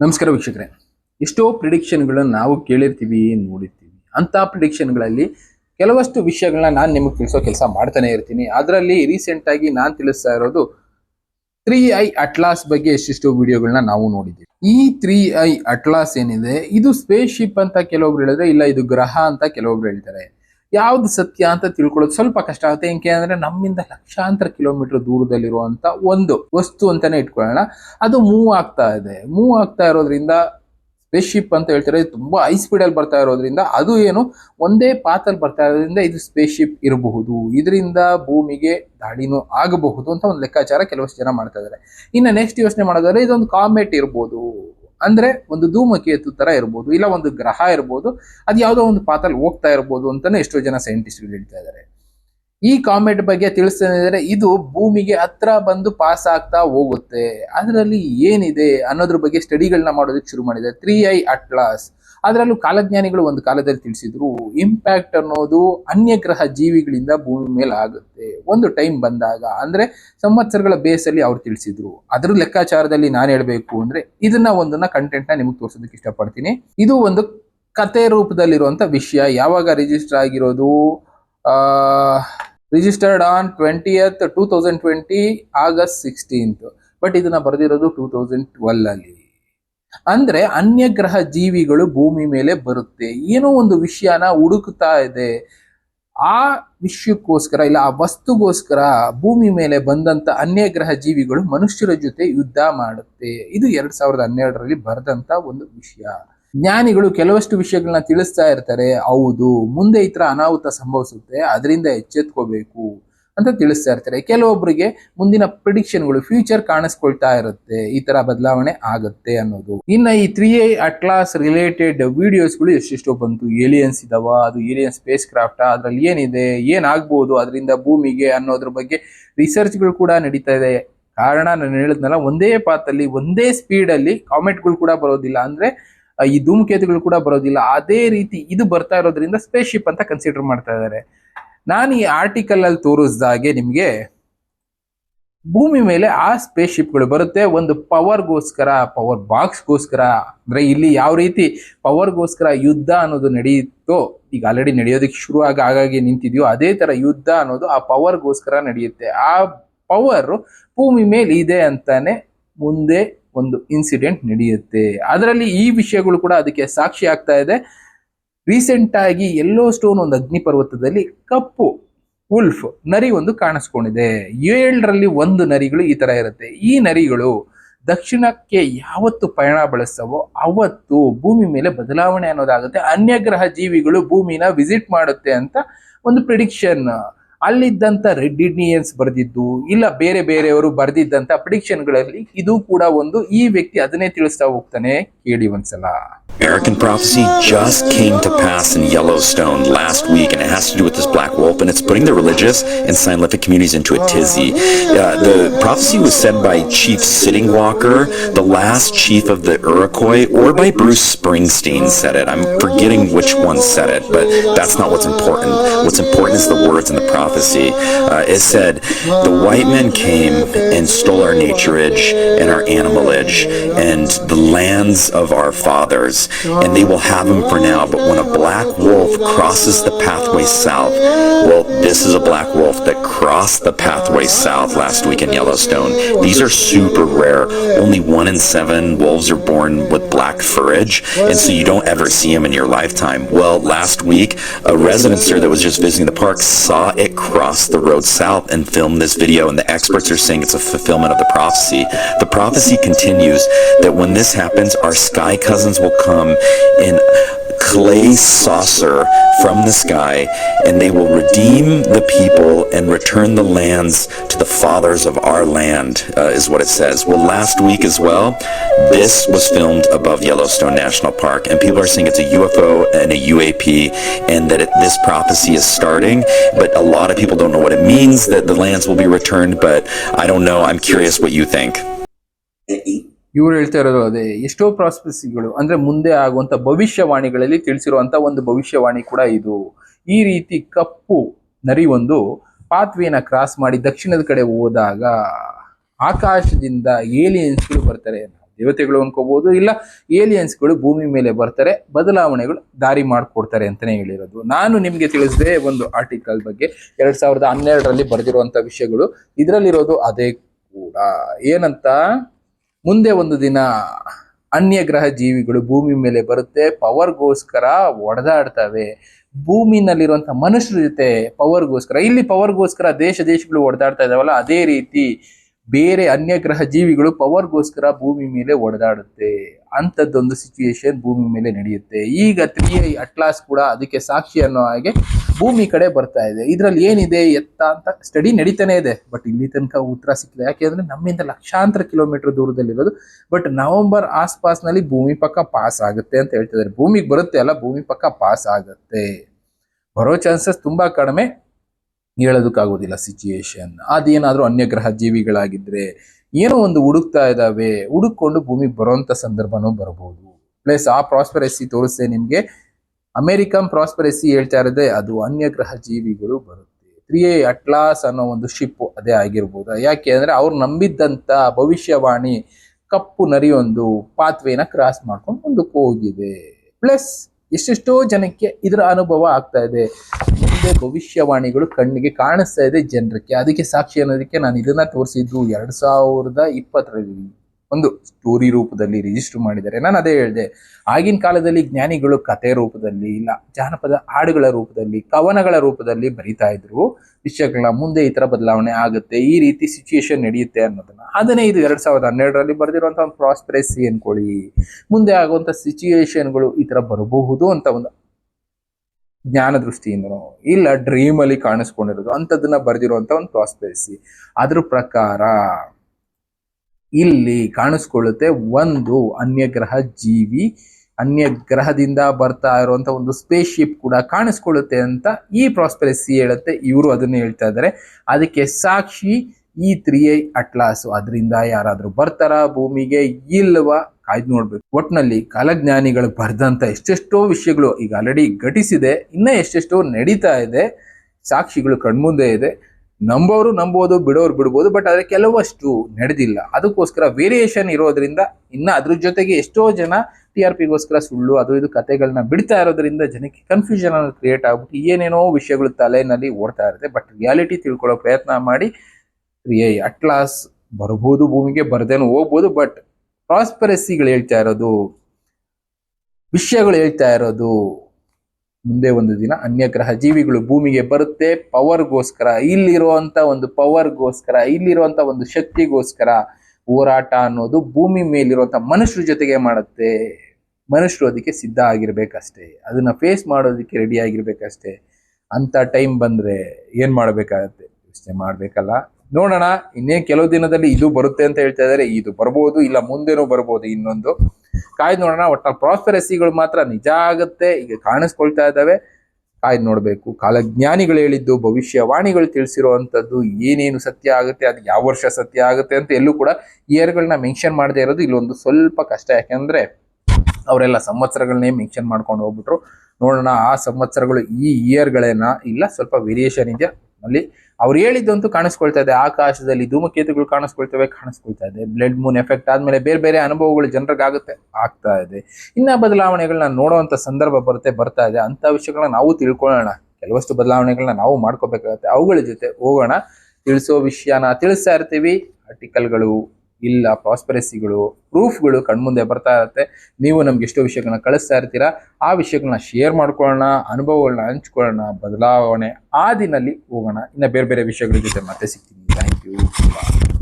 ನಮಸ್ಕಾರ ವೀಕ್ಷಕರೇ. ಎಷ್ಟೋ ಪ್ರಿಡಿಕ್ಷನ್ಗಳನ್ನ ನಾವು ಕೇಳಿರ್ತೀವಿ, ನೋಡಿರ್ತೀವಿ. ಅಂಥ ಪ್ರಿಡಿಕ್ಷನ್ಗಳಲ್ಲಿ ಕೆಲವಷ್ಟು ವಿಷಯಗಳನ್ನ ನಾನು ನಿಮಗೆ ತಿಳಿಸೋ ಕೆಲಸ ಮಾಡ್ತಾನೆ ಇರ್ತೀನಿ. ಅದರಲ್ಲಿ ರೀಸೆಂಟ್ ಆಗಿ ನಾನು ತಿಳಿಸ್ತಾ ಇರೋದು ತ್ರೀ ಐ ಅಟ್ಲಾಸ್ ಬಗ್ಗೆ ಎಷ್ಟೆಷ್ಟು ವಿಡಿಯೋಗಳನ್ನ ನಾವು ನೋಡಿದ್ದೀವಿ. ಈ ತ್ರೀ ಐ ಅಟ್ಲಾಸ್ ಏನಿದೆ, ಇದು ಸ್ಪೇಸ್ ಶಿಪ್ ಅಂತ ಕೆಲವೊಬ್ರು ಹೇಳಿದ್ರೆ, ಇಲ್ಲ ಇದು ಗ್ರಹ ಅಂತ ಕೆಲವೊಬ್ರು ಹೇಳ್ತಾರೆ. ಯಾವ್ದು ಸತ್ಯ ಅಂತ ತಿಳ್ಕೊಳ್ಳೋದು ಸ್ವಲ್ಪ ಕಷ್ಟ ಆಗುತ್ತೆ. ಏನಕ್ಕೆ ಅಂದ್ರೆ ನಮ್ಮಿಂದ ಲಕ್ಷಾಂತರ ಕಿಲೋಮೀಟರ್ ದೂರದಲ್ಲಿರುವಂತ ಒಂದು ವಸ್ತು ಅಂತಾನೆ ಇಟ್ಕೊಳ್ಳೋಣ. ಅದು ಮೂವ್ ಆಗ್ತಾ ಇದೆ. ಮೂವ್ ಆಗ್ತಾ ಇರೋದ್ರಿಂದ ಸ್ಪೇಸ್ ಶಿಪ್ ಅಂತ ಹೇಳ್ತಾರೆ ತುಂಬಾ ಹೈ ಸ್ಪೀಡ್ ಅಲ್ಲಿ ಬರ್ತಾ ಇರೋದ್ರಿಂದ ಅದು ಏನು ಒಂದೇ ಪಾತಲ್ಲಿ ಬರ್ತಾ ಇರೋದ್ರಿಂದ ಇದು ಸ್ಪೇಸ್ ಶಿಪ್ ಇರಬಹುದು. ಇದರಿಂದ ಭೂಮಿಗೆ ದಾಳಿನೂ ಆಗಬಹುದು ಅಂತ ಒಂದು ಲೆಕ್ಕಾಚಾರ ಕೆಲವಷ್ಟು ಜನ ಮಾಡ್ತಾ ಇದ್ದಾರೆ. ಇನ್ನು ನೆಕ್ಸ್ಟ್ ಯೋಚನೆ ಮಾಡೋದಾದ್ರೆ ಇದೊಂದು ಕಾಮೆಟ್ ಇರ್ಬೋದು. ಅಂದ್ರೆ ಒಂದು ಧೂಮಕೇತು ತರ ಇರ್ಬೋದು, ಇಲ್ಲ ಒಂದು ಗ್ರಹ ಇರ್ಬೋದು, ಅದು ಯಾವುದೋ ಒಂದು ಪಾತಲ್ಲಿ ಹೋಗ್ತಾ ಇರ್ಬೋದು ಅಂತಾನೆ ಎಷ್ಟೋ ಜನ ಸೈಂಟಿಸ್ಟ್ಗಳು ಹೇಳ್ತಾ ಇದ್ದಾರೆ ಈ ಕಾಮೆಟ್ ಬಗ್ಗೆ ತಿಳಿಸ್ತಾ ಇದು ಭೂಮಿಗೆ ಹತ್ರ ಬಂದು ಪಾಸ್ ಆಗ್ತಾ ಹೋಗುತ್ತೆ. ಅದರಲ್ಲಿ ಏನಿದೆ ಅನ್ನೋದ್ರ ಬಗ್ಗೆ ಸ್ಟಡಿಗಳನ್ನ ಮಾಡೋದಕ್ಕೆ ಶುರು ಮಾಡಿದೆ ತ್ರೀ ಐ ಅಟ್ಲಾಸ್ ಅದರಲ್ಲೂ ಕಾಲಜ್ಞಾನಿಗಳು ಒಂದು ಕಾಲದಲ್ಲಿ ತಿಳಿಸಿದ್ರು ಇಂಪ್ಯಾಕ್ಟ್ ಅನ್ನೋದು ಅನ್ಯ ಗ್ರಹ ಜೀವಿಗಳಿಂದ ಭೂಮಿ ಮೇಲೆ ಆಗುತ್ತೆ. ಒಂದು ಟೈಮ್ ಬಂದಾಗ, ಅಂದ್ರೆ ಸಂವತ್ಸರಗಳ ಬೇಸಲ್ಲಿ ಅವ್ರು ತಿಳಿಸಿದ್ರು. ಅದ್ರ ಲೆಕ್ಕಾಚಾರದಲ್ಲಿ ನಾನು ಹೇಳಬೇಕು ಅಂದ್ರೆ ಇದನ್ನ ಒಂದನ್ನ ಕಂಟೆಂಟ್ನ ನಿಮಗೆ ತೋರಿಸೋದಕ್ಕೆ ಇಷ್ಟಪಡ್ತೀನಿ. ಇದು ಒಂದು ಕತೆ ರೂಪದಲ್ಲಿರುವಂತ ವಿಷಯ. ಯಾವಾಗ ರಿಜಿಸ್ಟರ್ ಆಗಿರೋದು? Registered on twentieth two thousand twenty August sixteenth but ಇದನ್ನ ಬರೆದಿರೋದು ಟೂ ತೌಸಂಡ್ ಟ್ವೆಲ್ ಅಲ್ಲಿ. ಅಂದ್ರೆ ಅನ್ಯ ಗ್ರಹ ಜೀವಿಗಳು ಭೂಮಿ ಮೇಲೆ ಬರುತ್ತೆ. ಏನೋ ಒಂದು ವಿಷಯನ ಹುಡುಕ್ತಾ ಇದೆ. ಆ ವಿಷಯಕ್ಕೋಸ್ಕರ ಇಲ್ಲ, ಆ ವಸ್ತುಗೋಸ್ಕರ ಭೂಮಿ ಮೇಲೆ ಬಂದಂತ ಅನ್ಯ ಗ್ರಹ ಜೀವಿಗಳು ಮನುಷ್ಯರ ಜೊತೆ ಯುದ್ಧ ಮಾಡುತ್ತೆ. ಇದು ಎರಡ್ ಸಾವಿರದ ಹನ್ನೆರಡರಲ್ಲಿ ಬರೆದಂತ ಒಂದು ವಿಷಯ. ಜ್ಞಾನಿಗಳು ಕೆಲವಷ್ಟು ವಿಷಯಗಳನ್ನ ತಿಳಿಸ್ತಾ ಇರ್ತಾರೆ. ಹೌದು, ಮುಂದೆ ಈ ತರ ಅನಾಹುತ ಸಂಭವಿಸುತ್ತೆ, ಅದರಿಂದ ಎಚ್ಚೆತ್ಕೋಬೇಕು. ಅಂತ ತಿಳಿಸ್ತಾ ಇರ್ತಾರೆ. ಕೆಲವೊಬ್ಬರಿಗೆ ಮುಂದಿನ ಪ್ರಿಡಿಕ್ಷನ್ಗಳು ಫ್ಯೂಚರ್ ಕಾಣಿಸ್ಕೊಳ್ತಾ ಇರುತ್ತೆ. ಈ ತರ ಬದಲಾವಣೆ ಆಗುತ್ತೆ ಅನ್ನೋದು. ಇನ್ನ ಈ ತ್ರೀ ಎ ಅಟ್ಲಾಸ್ ರಿಲೇಟೆಡ್ ವಿಡಿಯೋಸ್ಗಳು ಎಷ್ಟೆಷ್ಟೋ ಬಂತು. ಏಲಿಯನ್ಸ್ ಇದಾವ, ಅದು ಏಲಿಯನ್ ಸ್ಪೇಸ್ ಕ್ರಾಫ್ಟ್ ಅದ್ರಲ್ಲಿ ಏನಿದೆ, ಏನಾಗ್ಬೋದು, ಅದರಿಂದ ಭೂಮಿಗೆ ಅನ್ನೋದ್ರ ಬಗ್ಗೆ ರಿಸರ್ಚ್ಗಳು ಕೂಡ ನಡೀತಾ ಇದೆ. ಕಾರಣ ನಾನು ಹೇಳಿದ್ನಲ್ಲ, ಒಂದೇ ಪಾತಲ್ಲಿ ಒಂದೇ ಸ್ಪೀಡ್ ಅಲ್ಲಿ ಕಾಮೆಂಟ್ಗಳು ಕೂಡ ಬರೋದಿಲ್ಲ. ಅಂದ್ರೆ, ಈ ಧೂಮಕೇತುಗಳು ಕೂಡ ಬರೋದಿಲ್ಲ. ಅದೇ ರೀತಿ ಇದು ಬರ್ತಾ ಇರೋದ್ರಿಂದ ಸ್ಪೇಸ್ ಶಿಪ್ ಅಂತ ಕನ್ಸಿಡರ್ ಮಾಡ್ತಾ ಇದ್ದಾರೆ ನಾನು ಈ ಆರ್ಟಿಕಲ್ ಅಲ್ಲಿ ತೋರಿಸ್ದಾಗೆ ನಿಮಗೆ ಭೂಮಿ ಮೇಲೆ ಆ ಸ್ಪೇಸ್ ಶಿಪ್ಗಳು ಬರುತ್ತೆ. ಒಂದು ಪವರ್ಗೋಸ್ಕರ ಪವರ್ ಬಾಕ್ಸ್ಗೋಸ್ಕರ ಅಂದ್ರೆ ಇಲ್ಲಿ ಯಾವ ರೀತಿ ಪವರ್ಗೋಸ್ಕರ ಯುದ್ಧ ಅನ್ನೋದು ನಡೆಯುತ್ತೋ ಈಗ ಆಲ್ರೆಡಿ ನಡೆಯೋದಕ್ಕೆ ಶುರು ಆಗ, ಆಗಾಗೆ ನಿಂತಿದೆಯೋ, ಅದೇ ತರ ಯುದ್ಧ ಅನ್ನೋದು ಆ ಪವರ್ಗೋಸ್ಕರ ನಡೆಯುತ್ತೆ. ಆ ಪವರ್ ಭೂಮಿ ಮೇಲೆ ಇದೆ ಅಂತಾನೆ ಮುಂದೆ ಒಂದು ಇನ್ಸಿಡೆಂಟ್ ನಡೆಯುತ್ತೆ. ಅದರಲ್ಲಿ ಈ ವಿಷಯಗಳು ಕೂಡ ಅದಕ್ಕೆ ಸಾಕ್ಷಿ ಆಗ್ತಾ ಇದೆ. ರೀಸೆಂಟ್ ಆಗಿ ಎಲ್ಲೋ ಸ್ಟೋನ್ ಒಂದು ಅಗ್ನಿ ಪರ್ವತದಲ್ಲಿ ಕಪ್ಪು ಉಲ್ಫ್ ನರಿ ಒಂದು ಕಾಣಿಸ್ಕೊಂಡಿದೆ. ಏಳರಲ್ಲಿ ಒಂದು ನರಿಗಳು ಈ ತರ ಇರುತ್ತೆ. ಈ ನರಿಗಳು ದಕ್ಷಿಣಕ್ಕೆ ಯಾವತ್ತು ಪಯಣ ಬಳಸ್ತವೋ ಅವತ್ತು ಭೂಮಿ ಮೇಲೆ ಬದಲಾವಣೆ ಅನ್ನೋದಾಗುತ್ತೆ. ಅನ್ಯಗ್ರಹ ಜೀವಿಗಳು ಭೂಮಿನ ವಿಸಿಟ್ ಮಾಡುತ್ತೆ ಅಂತ ಒಂದು ಪ್ರಿಡಿಕ್ಷನ್ ಅಲ್ಲಿದ್ದಂತ ರೆಡ್ ಇಂಡಿಯನ್ಸ್ ಬರೆದಿದ್ದು ಇಲ್ಲ ಬೇರೆ ಬೇರೆಯವರು ಬರೆದಿದ್ದಂಥ ಪ್ರಿಡಿಕ್ಷನ್ಗಳಲ್ಲಿ ಇದು ಕೂಡ ಒಂದು ಈ ವ್ಯಕ್ತಿ ಅದನ್ನೇ ತಿಳಿಸ್ತಾ ಹೋಗ್ತಾನೆ ಕೇಳಿ ಒಂದ್ಸಲ American prophecy just came to pass in Yellowstone last week, and it has to do with this black wolf, and it's putting the religious and scientific communities into a tizzy. Uh, the prophecy was said by Chief Sitting Walker, the last chief of the Iroquois, or by Bruce Springsteen said it. I'm forgetting which one said it, but that's not what's important. What's important is the words in the prophecy. Uh, it said, "The white men came and stole our naturage and our animalage and the lands of our fathers." and they will have them for now. But when a black wolf crosses the pathway south, well, this is a black wolf that crossed the pathway south last week in Yellowstone. These are super rare. Only one in seven wolves are born with black furage, and so you don't ever see them in your lifetime. Well, last week, a residenter that was just visiting the park saw it cross the road south and film this video, and the experts are saying it's a fulfillment of the prophecy. The prophecy continues that when this happens, our sky cousins will come in clay saucer from the sky and they will redeem the people and return the lands to the fathers of our land uh, is what it says well last week as well this was filmed above yellowstone national park and people are saying it's a ufo and a uap and that it, this prophecy is starting but a lot of people don't know what it means that the lands will be returned but i don't know i'm curious what you think ಇವರು ಹೇಳ್ತಾ ಇರೋದು ಅದೇ ಎಷ್ಟೋ ಪ್ರಾಸ್ಪೆಸಿಗಳು ಅಂದ್ರೆ ಮುಂದೆ ಆಗುವಂತ ಭವಿಷ್ಯವಾಣಿಗಳಲ್ಲಿ ತಿಳಿಸಿರುವಂತ ಒಂದು ಭವಿಷ್ಯವಾಣಿ ಕೂಡ ಇದು ಈ ರೀತಿ ಕಪ್ಪು ನರಿ ಒಂದು ಪಾತ್ವೇನ ಕ್ರಾಸ್ ಮಾಡಿ ದಕ್ಷಿಣದ ಕಡೆ ಹೋದಾಗ ಆಕಾಶದಿಂದ ಏಲಿಯನ್ಸ್ಗಳು ಬರ್ತಾರೆ. ದೇವತೆಗಳು ಅನ್ಕೋಬಹುದು ಇಲ್ಲ ಏಲಿಯನ್ಸ್ಗಳು ಭೂಮಿ ಮೇಲೆ ಬರ್ತಾರೆ, ಬದಲಾವಣೆಗಳು ದಾರಿ ಮಾಡಿಕೊಡ್ತಾರೆ ಅಂತಾನೆ ಹೇಳಿರೋದು. ನಾನು ನಿಮ್ಗೆ ತಿಳಿಸಿದೆ ಒಂದು ಆರ್ಟಿಕಲ್ ಬಗ್ಗೆ. ಎರಡ್ ಸಾವಿರದ ಹನ್ನೆರಡರಲ್ಲಿ ಬರೆದಿರುವಂತ ವಿಷಯಗಳು, ಇದರಲ್ಲಿರೋದು ಅದೇ ಕೂಡ. ಏನಂತ? ಮುಂದೆ ಒಂದು ದಿನ ಅನ್ಯ ಗ್ರಹ ಜೀವಿಗಳು ಭೂಮಿ ಮೇಲೆ ಬರುತ್ತೆ ಪವರ್ಗೋಸ್ಕರ ಒಡೆದಾಡ್ತವೆ. ಭೂಮಿನಲ್ಲಿರುವಂಥ ಮನುಷ್ಯರ ಜೊತೆ ಪವರ್ಗೋಸ್ಕರ ಇಲ್ಲಿ ಪವರ್ಗೋಸ್ಕರ ದೇಶ ದೇಶಗಳು ಒಡೆದಾಡ್ತಾ ಇದಾವಲ್ಲ ಅದೇ ರೀತಿ ಬೇರೆ ಅನ್ಯ ಗ್ರಹ ಜೀವಿಗಳು ಪವರ್ಗೋಸ್ಕರ ಭೂಮಿ ಮೇಲೆ ಒಡೆದಾಡುತ್ತೆ. ಅಂಥದ್ದೊಂದು ಸಿಚುಯೇಷನ್ ಭೂಮಿ ಮೇಲೆ ನಡೆಯುತ್ತೆ. ಈಗ ತ್ರೀ ಐ ಅಟ್ಲಾಸ್ ಕೂಡ ಅದಕ್ಕೆ ಸಾಕ್ಷಿ ಅನ್ನೋ ಹಾಗೆ ಭೂಮಿ ಕಡೆ ಬರ್ತಾ ಇದೆ. ಇದ್ರಲ್ಲಿ ಏನಿದೆ? ಎತ್ತ ಅಂತ ಸ್ಟಡಿ ನಡೀತಾನೆ ಇದೆ. ಬಟ್ ಇಲ್ಲಿ ತನಕ ಉತ್ತರ ಸಿಕ್ಕಿಲ್ಲ. ಯಾಕೆಂದ್ರೆ ನಮ್ಮಿಂದ ಲಕ್ಷಾಂತರ ಕಿಲೋಮೀಟರ್ ದೂರದಲ್ಲಿರೋದು. ಬಟ್ ನವೆಂಬರ್ ಆಸ್ಪಾಸ್ನಲ್ಲಿ ಭೂಮಿ ಪಕ್ಕ ಪಾಸ್ ಆಗುತ್ತೆ ಅಂತ ಹೇಳ್ತಿದ್ದಾರೆ. ಭೂಮಿಗೆ ಬರುತ್ತೆ ಅಲ್ಲ, ಭೂಮಿ ಪಕ್ಕ ಪಾಸ್ ಆಗುತ್ತೆ. ಬರೋ ಚಾನ್ಸಸ್ ತುಂಬಾ ಕಡಿಮೆ. ಹೇಳೋದಕ್ಕಾಗೋದಿಲ್ಲ ಸಿಚುಯೇಷನ್ ಅದೇನಾದ್ರೂ ಅನ್ಯ ಗ್ರಹ ಜೀವಿಗಳಾಗಿದ್ರೆ ಏನೋ ಒಂದು ಹುಡುಕ್ತಾ ಇದ್ದಾವೆ. ಹುಡುಕೊಂಡು ಭೂಮಿಗೆ ಬರೋಂಥ ಸಂದರ್ಭನೂ ಬರಬಹುದು ಪ್ಲಸ್ ಆ ಪ್ರಾಸ್ಪರೆಸಿ ತೋರಿಸ್ದೆ ನಿಮ್ಗೆ ಅಮೆರಿಕನ್ ಪ್ರಾಸ್ಪರಸಿ ಹೇಳ್ತಾ ಇರೋದೇ ಅದು ಅನ್ಯ ಗ್ರಹ ಜೀವಿಗಳು ಬರುತ್ತೆ. ತ್ರೀ ಎ ಅಟ್ಲಾಸ್ ಅನ್ನೋ ಒಂದು ಶಿಪ್ ಅದೇ ಆಗಿರ್ಬೋದು. ಯಾಕೆ ಅಂದರೆ ಅವ್ರು ನಂಬಿದ್ದಂತ ಭವಿಷ್ಯವಾಣಿ ಕಪ್ಪು ನರಿಯೊಂದು ಪಾತ್ವೇನ ಕ್ರಾಸ್ ಮಾಡ್ಕೊಂಡು ಮುಂದಕ್ಕೆ ಹೋಗಿದೆ. ಪ್ಲಸ್ ಎಷ್ಟೆಷ್ಟೋ ಜನಕ್ಕೆ ಇದರ ಅನುಭವ ಆಗ್ತಾ ಇದೆ. ಮುಂದೆ ಭವಿಷ್ಯವಾಣಿಗಳು ಕಣ್ಣಿಗೆ ಕಾಣಿಸ್ತಾ ಇದೆ ಜನರಿಗೆ. ಅದಕ್ಕೆ ಸಾಕ್ಷಿ ಅನ್ನೋದಕ್ಕೆ ನಾನು ಇದನ್ನ ತೋರಿಸಿದ್ದು ಎರಡು ಸಾವಿರದ ಇಪ್ಪತ್ತರಲ್ಲಿ. ಒಂದು ಸ್ಟೋರಿ ರೂಪದಲ್ಲಿ ರಿಜಿಸ್ಟರ್ ಮಾಡಿದ್ದಾರೆ. ನಾನು ಅದೇ ಹೇಳಿದೆ, ಆಗಿನ ಕಾಲದಲ್ಲಿ ಜ್ಞಾನಿಗಳು ಕತೆ ರೂಪದಲ್ಲಿ ಇಲ್ಲ, ಜಾನಪದ ಹಾಡುಗಳ ರೂಪದಲ್ಲಿ, ಕವನಗಳ ರೂಪದಲ್ಲಿ ಬರಿತಾ ಇದ್ರು. ವಿಷಯಗಳನ್ನ ಮುಂದೆ ಈ ತರ ಬದಲಾವಣೆ ಆಗುತ್ತೆ, ಈ ರೀತಿ ಸಿಚುಯೇಷನ್ ನಡೆಯುತ್ತೆ ಅನ್ನೋದನ್ನ. ಅದನ್ನೇ ಇದು ಎರಡ್ ಸಾವಿರದ ಹನ್ನೆರಡರಲ್ಲಿ ಬರೆದಿರುವಂತಹ ಒಂದು ಪ್ರಾಸ್ಪರೆಸಿ ಅನ್ಕೊಳ್ಳಿ. ಮುಂದೆ ಆಗುವಂತ ಸಿಚುಯೇಷನ್ಗಳು ಈ ತರ ಬರಬಹುದು ಅಂತ ಒಂದು ಜ್ಞಾನ ದೃಷ್ಟಿಯಿಂದನೋ, ಇಲ್ಲ ಡ್ರೀಮ್ ಅಲ್ಲಿ ಕಾಣಿಸ್ಕೊಂಡಿರೋದು ಅಂಥದ್ದನ್ನ ಬರೆದಿರುವಂತ ಒಂದು ಪ್ರಾಸ್ಪೆರಿಸಿ ಅದ್ರ ಪ್ರಕಾರ ಇಲ್ಲಿ ಕಾಣಿಸ್ಕೊಳ್ಳುತ್ತೆ ಒಂದು ಅನ್ಯ ಗ್ರಹ ಜೀವಿ. ಅನ್ಯ ಗ್ರಹದಿಂದ ಬರ್ತಾ ಇರುವಂತ ಒಂದು ಸ್ಪೇಸ್ ಶಿಪ್ ಕೂಡ ಕಾಣಿಸ್ಕೊಳ್ಳುತ್ತೆ ಅಂತ ಈ ಪ್ರಾಸ್ಪೆರಿಸಿ ಹೇಳುತ್ತೆ. ಇವರು ಅದನ್ನ ಹೇಳ್ತಾ ಇದ್ದಾರೆ. ಅದಕ್ಕೆ ಸಾಕ್ಷಿ ಈ ತ್ರೀ ಐ ಅಟ್ಲಾಸ್ ಅದರಿಂದ ಯಾರಾದ್ರೂ ಬರ್ತಾರ? ಭೂಮಿಗೆ ಇಲ್ವಾ? ಕಾಯ್ದು ನೋಡ್ಬೇಕು. ಒಟ್ನಲ್ಲಿ ಕಾಲಜ್ಞಾನಿಗಳು ಬರೆದಂತ ಎಷ್ಟೆಷ್ಟೋ ವಿಷಯಗಳು ಈಗ ಆಲ್ರೆಡಿ ಘಟಿಸಿದೆ. ಇನ್ನ ಎಷ್ಟೆಷ್ಟೋ ನಡೀತಾ ಇದೆ. ಸಾಕ್ಷಿಗಳು ಕಣ್ಮುಂದೆ ಇದೆ. ನಂಬೋರು ನಂಬೋದು, ಬಿಡೋರು ಬಿಡ್ಬೋದು ಬಟ್ ಆದರೆ ಕೆಲವಷ್ಟು ನಡೆದಿಲ್ಲ. ಅದಕ್ಕೋಸ್ಕರ ವೇರಿಯೇಷನ್ ಇರೋದ್ರಿಂದ ಇನ್ನ ಅದ್ರ ಜೊತೆಗೆ ಎಷ್ಟೋ ಜನ ಟಿ ಆರ್ ಪಿಗೋಸ್ಕರ ಸುಳ್ಳು, ಅದು ಇದು ಕತೆಗಳನ್ನ ಬಿಡ್ತಾ ಇರೋದ್ರಿಂದ ಜನಕ್ಕೆ ಕನ್ಫ್ಯೂಷನ್ ಅನ್ನೋದು ಕ್ರಿಯೇಟ್ ಆಗ್ಬಿಟ್ಟು ಏನೇನೋ ವಿಷಯಗಳು ತಲೆನಲ್ಲಿ ಓಡ್ತಾ ಇರುತ್ತೆ. ಬಟ್ ರಿಯಾಲಿಟಿ ತಿಳ್ಕೊಳ್ಳೋ ಪ್ರಯತ್ನ ಮಾಡಿ. ಏ ಅಟ್ಲಾಸ್ ಬರ್ಬೋದು, ಭೂಮಿಗೆ ಬರ್ದೇನು ಹೋಗ್ಬೋದು ಬಟ್ ಪ್ರಾಸ್ಪರೆಸಿಗಳು ಹೇಳ್ತಾ ಇರೋದು, ವಿಷಯಗಳು ಹೇಳ್ತಾ ಇರೋದು ಮುಂದೆ ಒಂದು ದಿನ ಅನ್ಯಗ್ರಹ ಜೀವಿಗಳು ಭೂಮಿಗೆ ಬರುತ್ತೆ. ಪವರ್ಗೋಸ್ಕರ ಇಲ್ಲಿರುವಂತ ಒಂದು ಪವರ್ಗೋಸ್ಕರ, ಇಲ್ಲಿರುವಂತ ಒಂದು ಶಕ್ತಿಗೋಸ್ಕರ ಹೋರಾಟ ಅನ್ನೋದು ಭೂಮಿ ಮೇಲಿರುವಂತ ಮನುಷ್ಯರ ಜೊತೆಗೆ ಮಾಡುತ್ತೆ. ಮನುಷ್ಯರು ಅದಕ್ಕೆ ಸಿದ್ಧ ಆಗಿರ್ಬೇಕಷ್ಟೇ. ಅದನ್ನ ಫೇಸ್ ಮಾಡೋದಕ್ಕೆ ರೆಡಿ ಆಗಿರ್ಬೇಕಷ್ಟೇ. ಅಂತ ಟೈಮ್ ಬಂದ್ರೆ ಏನ್ ಮಾಡ್ಬೇಕಾಗತ್ತೆ? ಯೋಚನೆ ಮಾಡ್ಬೇಕಲ್ಲ. ನೋಡೋಣ ಇನ್ನೇ ಕೆಲವು ದಿನದಲ್ಲಿ ಇದು ಬರುತ್ತೆ ಅಂತ ಹೇಳ್ತಾ ಇದಾರೆ ಇದು ಬರ್ಬೋದು, ಇಲ್ಲ ಮುಂದೆನೂ ಬರ್ಬೋದು ಇನ್ನೊಂದು. ಕಾಯ್ದು ನೋಡೋಣ ಒಟ್ಟ ಪ್ರಾಸ್ಪೆರಸಿಗಳು ಮಾತ್ರ ನಿಜ ಆಗುತ್ತೆ, ಈಗ ಕಾಣಿಸ್ಕೊಳ್ತಾ ಇದ್ದಾವೆ. ಕಾಯ್ದು ನೋಡಬೇಕು. ಕಾಲಜ್ಞಾನಿಗಳು ಹೇಳಿದ್ದು ಭವಿಷ್ಯವಾಣಿಗಳು ತಿಳಿಸಿರುವಂಥದ್ದು ಏನೇನು ಸತ್ಯ ಆಗುತ್ತೆ, ಅದು ಯಾವ ವರ್ಷ ಸತ್ಯ ಆಗುತ್ತೆ ಅಂತ ಎಲ್ಲೂ ಕೂಡ ಇಯರ್ಗಳನ್ನ ಮೆನ್ಷನ್ ಮಾಡದೇ ಇರೋದು ಇಲ್ಲೊಂದು ಸ್ವಲ್ಪ ಕಷ್ಟ. ಯಾಕೆಂದ್ರೆ ಅವರೆಲ್ಲ ಸಂವತ್ಸರಗಳನ್ನೇ ಮೆನ್ಷನ್ ಮಾಡ್ಕೊಂಡು ಹೋಗ್ಬಿಟ್ರು. ನೋಡೋಣ, ಆ ಸಂವತ್ಸರಗಳು ಈ ಇಯರ್ಗಳೇನ ಇಲ್ಲ, ಸ್ವಲ್ಪ ವೇರಿಯೇಷನ್ ಇದೆಯಾ? ಅಲ್ಲಿ ಅವ್ರು ಹೇಳಿದ್ದಂತೂ ಕಾಣಿಸ್ಕೊಳ್ತಾ ಇದೆ. ಆಕಾಶದಲ್ಲಿ ಧೂಮಕೇತುಗಳು ಕಾಣಿಸ್ಕೊಳ್ತವೆ, ಕಾಣಿಸ್ಕೊಳ್ತಾ ಇದೆ. ಬ್ಲಡ್ ಮೂನ್ ಎಫೆಕ್ಟ್ ಆದ್ಮೇಲೆ ಬೇರೆ ಬೇರೆ ಅನುಭವಗಳು ಜನರಿಗಾಗುತ್ತೆ ಆಗ್ತಾ ಇದೆ. ಇನ್ನ ಬದಲಾವಣೆಗಳನ್ನ ನೋಡುವಂತ ಸಂದರ್ಭ ಬರುತ್ತೆ, ಬರ್ತಾ ಇದೆ. ಅಂತ ವಿಷಯಗಳನ್ನ ನಾವು ತಿಳ್ಕೊಳ್ಳೋಣ. ಕೆಲವಷ್ಟು ಬದಲಾವಣೆಗಳನ್ನ ನಾವು ಮಾಡ್ಕೋಬೇಕಾಗತ್ತೆ. ಅವುಗಳ ಜೊತೆ ಹೋಗೋಣ. ತಿಳಿಸೋ ವಿಷಯನ ತಿಳಿಸ್ತಾ ಇರ್ತೀವಿ. ಆರ್ಟಿಕಲ್ಗಳು ಇಲ್ಲ ಪ್ರಾಸ್ಪರೆಸಿಗಳು ಪ್ರೂಫ್ಗಳು ಕಣ್ಮುಂದೆ ಬರ್ತಾ ಇರುತ್ತೆ. ನೀವು ನಮ್ಗೆ ಎಷ್ಟೋ ವಿಷಯಗಳನ್ನ ಕಳಿಸ್ತಾ ಇರ್ತೀರಾ, ಆ ವಿಷಯಗಳನ್ನ ಶೇರ್ ಮಾಡ್ಕೊಳ್ಳೋಣ ಅನುಭವಗಳನ್ನ ಹಂಚ್ಕೊಳ್ಳೋಣ, ಬದಲಾವಣೆ ಆ ದಿನಲ್ಲಿ ಹೋಗೋಣ. ಇನ್ನು ಬೇರೆ ಬೇರೆ ವಿಷಯಗಳ ಜೊತೆ ಮತ್ತೆ ಸಿಗ್ತೀನಿ. Thank you